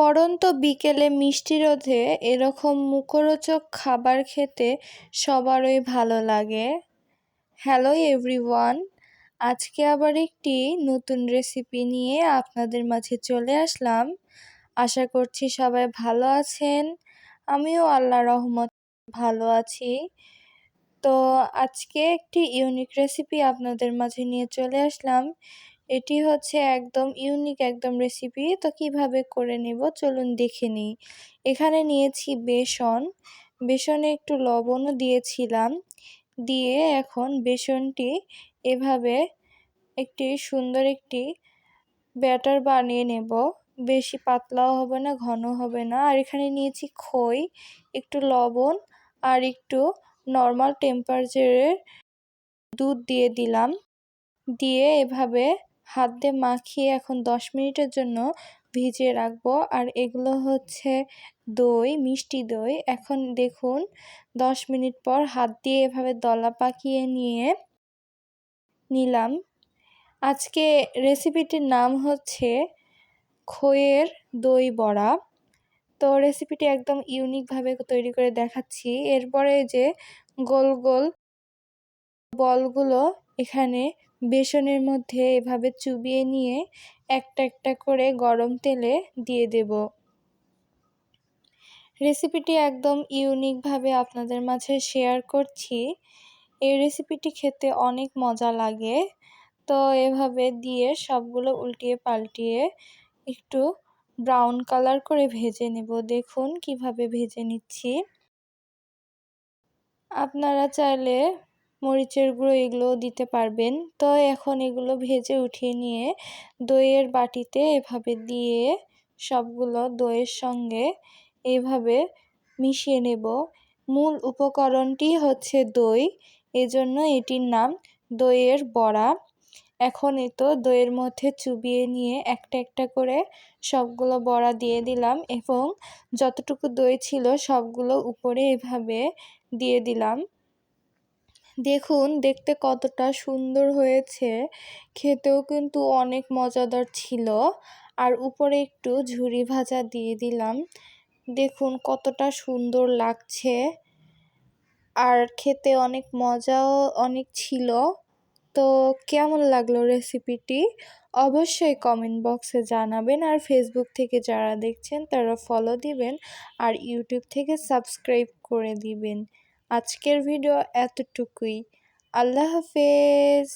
পড়ন্ত বিকেলে মিষ্টি রোদে এরকম মুখরোচক খাবার খেতে সবারই ভালো লাগে। হ্যালো এভরিওয়ান, আজকে আবার একটি নতুন রেসিপি নিয়ে আপনাদের মাঝে চলে আসলাম। আশা করছি সবাই ভালো আছেন। আমিও আল্লাহ রহমত ভালো আছি। তো আজকে একটি ইউনিক রেসিপি আপনাদের মাঝে নিয়ে চলে আসলাম। এটি হচ্ছে একদম ইউনিক একদম রেসিপি তো কীভাবে করে নেব চলুন দেখে নিই। এখানে নিয়েছি বেসন, বেসনে একটু লবণও দিয়েছিলাম, দিয়ে এখন বেসনটি এভাবে একটি সুন্দর একটি ব্যাটার বানিয়ে নেব। বেশি পাতলাও হবে না, ঘন হবে না। আর এখানে নিয়েছি খই, একটু লবণ আর একটু নর্মাল টেম্পারেচারের দুধ দিয়ে দিলাম। দিয়ে এভাবে হাত দিয়ে মাখিয়ে এখন দশ মিনিটের জন্য ভিজিয়ে রাখব। আর এগুলো হচ্ছে দই, মিষ্টি দই। এখন দেখুন, দশ মিনিট পর হাত দিয়ে এভাবে দলা পাকিয়ে নিয়ে নিলাম। আজকে রেসিপিটির নাম হচ্ছে খইয়ের দই বড়া। তো রেসিপিটি একদম ইউনিকভাবে তৈরি করে দেখাচ্ছি। এরপরে যে গোল গোল বলগুলো এখানে বেসনের মধ্যে এভাবে চুবিয়ে নিয়ে একটা একটা করে গরম তেলে দিয়ে দেব। রেসিপিটি একদম ইউনিকভাবে আপনাদের মাঝে শেয়ার করছি। এই রেসিপিটি খেতে অনেক মজা লাগে। তো এভাবে দিয়ে সবগুলো উল্টিয়ে পাল্টিয়ে একটু ব্রাউন কালার করে ভেজে নেব। দেখুন কীভাবে ভেজে নিচ্ছি। আপনারা চাইলে মরিচের গুঁড়ো এগুলোও দিতে পারবেন। তো এখন এগুলো ভেজে উঠিয়ে নিয়ে দইয়ের বাটিতে এভাবে দিয়ে সবগুলো দইয়ের সঙ্গে এভাবে মিশিয়ে নেব। মূল উপকরণটি হচ্ছে দই, এজন্য এটির নাম দইয়ের বড়া। এখন এ তো দইয়ের মধ্যে চুবিয়ে নিয়ে একটা একটা করে সবগুলো বড়া দিয়ে দিলাম এবং যতটুকু দই ছিল সবগুলো উপরে এভাবে দিয়ে দিলাম। দেখুন, দেখতে কতটা সুন্দর হয়েছে। খেতেও কিন্তু অনেক মজাদার ছিল। আর উপরে একটু ঝুরি ভাজা দিয়ে দিলাম। দেখুন, কতটা সুন্দর লাগছে। আর খেতে অনেক মজাও অনেক ছিল। তো কেমন লাগল রেসিপিটি? অবশ্যই কমেন্ট বক্সে জানাবেন। আর ফেসবুক থেকে যারা দেখছেন, তারা ফলো দিবেন। আর ইউটিউব থেকে সাবস্ক্রাইব করে দিবেন। আজকের ভিডিও এতটুকুই। আল্লাহ হাফেজ।